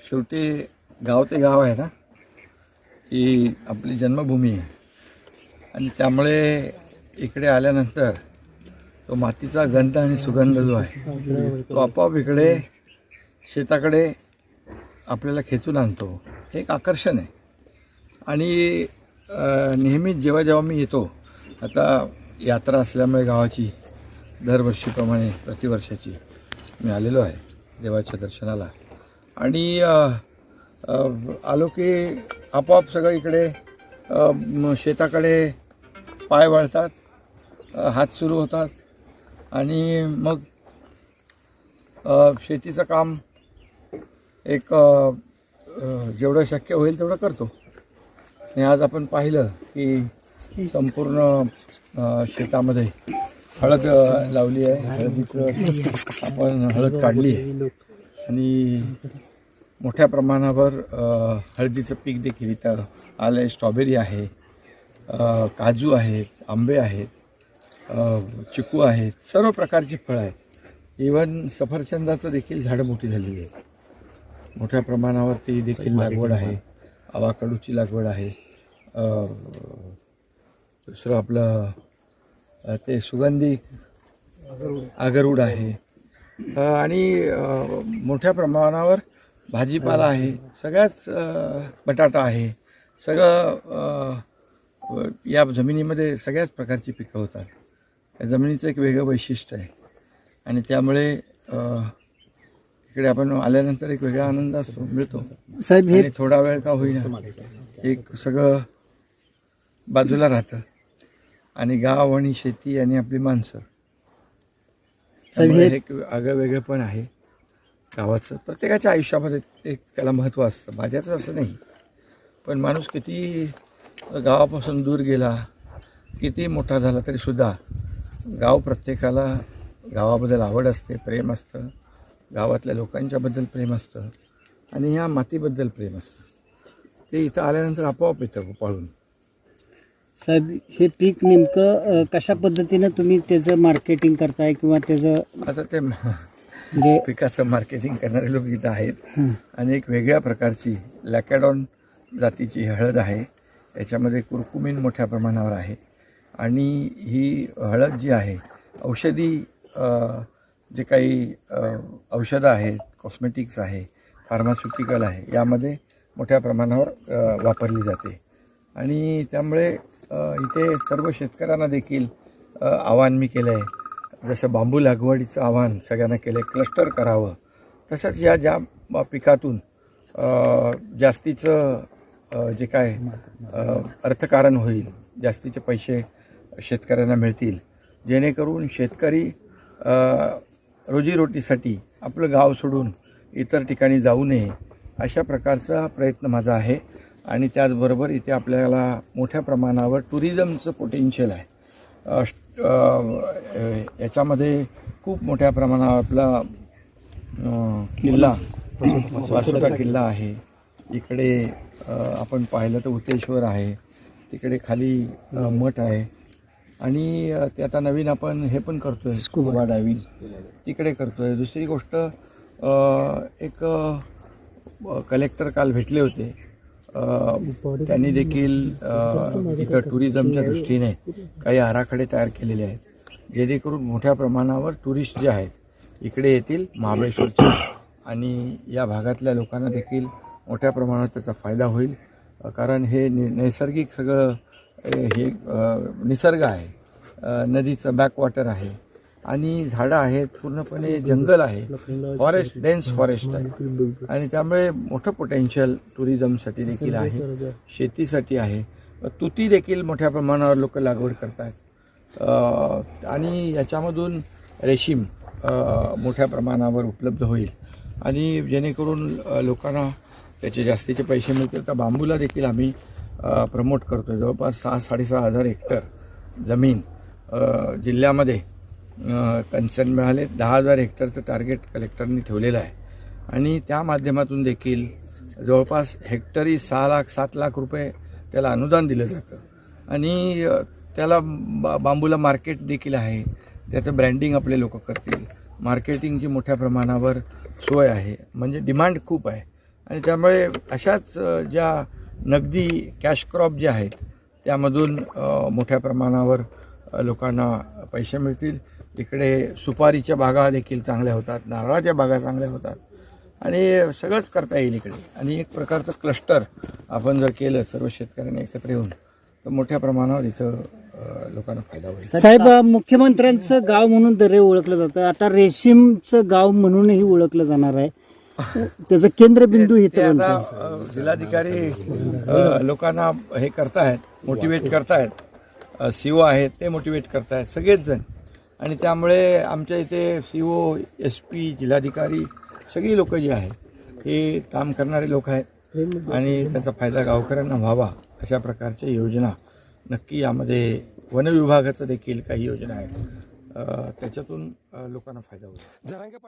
शेवटी गाव ते गाव आहे ना ही आपली जन्मभूमी आहे. आणि त्यामुळे इकडे आल्यानंतर तो मातीचा गंध आणि सुगंध जो आहे तो आपोआप इकडे शेताकडे आपल्याला खेचून आणतो. हे एक आकर्षण आहे. आणि नेहमीच जेव्हा जेव्हा मी येतो आता यात्रा असल्यामुळे गावाची दरवर्षीप्रमाणे प्रतिवर्षाची मी आलेलो आहे देवाच्या दर्शनाला. आणि आलो की आपोआप सगळं इकडे शेताकडे पाय वळतात हात सुरू होतात आणि मग शेतीचं काम एक जेवढं शक्य होईल तेवढं करतो. आणि आज आपण पाहिलं की संपूर्ण शेतामध्ये हळद लावली आहे. हळदीचं आपण हळद काढली आहे. आणि मोठ्या प्रमाणावर हळदीचं पीक देखील इथं आलं आहे स्ट्रॉबेरी आहे काजू आहेत आंबे आहेत चिकू आहेत सर्व प्रकारची फळं आहेत. इवन सफरचंदाचं देखील झाडं मोठी झालेली आहेत. मोठ्या प्रमाणावर ती देखील लागवड आहे. आवाकडूची लागवड आहे. दुसरं आपलं ते सुगंधी आगरूड आहे. आणि मोठ्या प्रमाणावर भाजीपाला आहे. सगळ्याच बटाटा आहे. सगळं या जमिनीमध्ये सगळ्याच प्रकारची पिकं होतात. या जमिनीचं एक वेगळं वैशिष्ट्य आहे. आणि त्यामुळे इकडे आपण आल्यानंतर एक वेगळा आनंद असतो मिळतो. साहेब हे थोडा वेळ का होईना एक सगळं बाजूला राहतं. आणि गाव आणि शेती आणि आपली माणसं साहेब, त्यामुळे हे- हे एक आगळं वेगळं पण आहे गावाचं. प्रत्येकाच्या आयुष्यामध्ये एक त्याला महत्त्व असतं. माझ्याचं असं नाही. पण माणूस किती गावापासून दूर गेला किती मोठा झाला तरी सुद्धा गाव प्रत्येकाला गावाबद्दल आवड असते प्रेम असतं. गावातल्या लोकांच्याबद्दल प्रेम असतं आणि ह्या मातीबद्दल प्रेम असतं. ते इथं आल्यानंतर आपोआप येतं पाळून. साहेब हे पीक नेमकं अ, कशा पद्धतीनं तुम्ही त्याचं मार्केटिंग करताय किंवा त्याचं आता ते म- म्हणजे पिकाचं मार्केटिंग करणारे लोक इथं आहेत. हं. आणि एक वेगळ्या प्रकारची लॅकॅडॉन जातीची हळद आहे. याच्यामध्ये कुरकुमीन मोठ्या प्रमाणावर आहे. आणि ही हळद जी आहे औषधी अ, जे काही अ, औषधं आहेत कॉस्मेटिक्स आहे फार्मास्युटिकल आहे यामध्ये मोठ्या प्रमाणावर अ, वापरली जाते. आणि त्यामुळे इथे सर्व शेतकऱ्यांना देखील आव्हान आवाहन मी केलं आहे जसं बांबू लागवडीचं आव्हान सगळ्यांना केलं आहे क्लस्टर करावं. तसंच या ज्या पिकातून जास्तीचं जे काय अर्थकारण होईल जास्तीचे पैसे शेतकऱ्यांना मिळतील. जेणेकरून शेतकरी रोजीरोटीसाठी आपलं गाव सोडून इतर ठिकाणी जाऊ नये अशा प्रकारचा प्रयत्न माझा आहे. आणि त्याचबरोबर इथे आपल्याला मोठ्या प्रमाणावर टुरिझमचं पोटेन्शियल आहे. याच्यामध्ये खूप मोठ्या प्रमाणावर आपला किल्ला वासुका किल्ला आहे. इकडे आपण पाहिलं तर उतेश्वर आहे. तिकडे खाली मठ आहे. आणि ते आता नवीन आपण हे पण करतोय स्कुबा डायव्हिंग तिकडे करतोय. दुसरी गोष्ट एक कलेक्टर काल भेटले होते. त्यांनी देखील इथं टुरिझमच्या दृष्टीने काही आराखडे तयार केलेले आहेत. जेणेकरून मोठ्या प्रमाणावर टुरिस्ट जे आहेत इकडे येतील महाबळेश्वरचे आणि या भागातल्या लोकांना देखील मोठ्या प्रमाणात त्याचा फायदा होईल. कारण हे नि नैसर्गिक सगळं हे निसर्ग आहे. नदीचं बॅकवॉटर आहे. आणि झाडं आहेत पूर्णपणे जंगल आहे. फॉरेस्ट डेन्स फॉरेस्ट आहे. आणि त्यामुळे मोठं पोटेन्शियल टुरिझमसाठी देखील आहे. शेतीसाठी आहे. तुती देखील मोठ्या प्रमाणावर लोक लागवड करतात. आणि याच्यामधून रेशीम मोठ्या प्रमाणावर उपलब्ध होईल. आणि जेणेकरून लोकांना त्याचे जास्तीचे पैसे मिळतील. तर बांबूला देखील आम्ही प्रमोट करतो जवळपास सहा साडेसहा हजार हेक्टर जमीन जिल्ह्यामध्ये कन्सर्न मिळाले. दहा हजार हेक्टरचं टार्गेट कलेक्टरनी ठेवलेलं आहे. आणि त्या माध्यमातून देखील जवळपास हेक्टरी सहा लाख सात लाख रुपये त्याला अनुदान दिलं जातं. आणि त्याला बा बांबूला मार्केट देखील आहे. त्याचं ब्रँडिंग आपले लोक करतील. मार्केटिंगची मोठ्या प्रमाणावर सोय आहे. म्हणजे डिमांड खूप आहे. आणि त्यामुळे अशाच ज्या नगदी कॅश क्रॉप जे आहेत त्यामधून मोठ्या प्रमाणावर लोकांना पैसे मिळतील. इकडे सुपारीच्या बागा देखील चांगल्या होतात नारळाच्या बागा चांगल्या होतात. आणि सगळंच करता येईल इकडे. आणि एक प्रकारचं क्लस्टर आपण जर केलं सर्व शेतकऱ्यांनी एकत्र येऊन तर मोठ्या प्रमाणावर इथं लोकांना फायदा होईल. साहेब मुख्यमंत्र्यांचं गाव म्हणून दरे ओळखलं जातं. आता रेशीमचं गाव म्हणूनही ओळखलं जाणार आहे. त्याचं केंद्रबिंदू इथं जिल्हाधिकारी लोकांना हे करतायत मोटिवेट करतायत सीओ आहेत ते मोटिवेट करतायत सगळेच जण. आणि त्यामुळे आमच्या इथे सी ओ एस पी जिल्हाधिकारी सगळी लोक जी आहेत हे काम करणारे लोक आहेत. आणि त्याचा फायदा गावकऱ्यांना व्हावा अशा प्रकारच्या योजना नक्की यामध्ये वन विभागाचं देखील काही योजना आहेत. त्याच्यातून लोकांना फायदा होईल.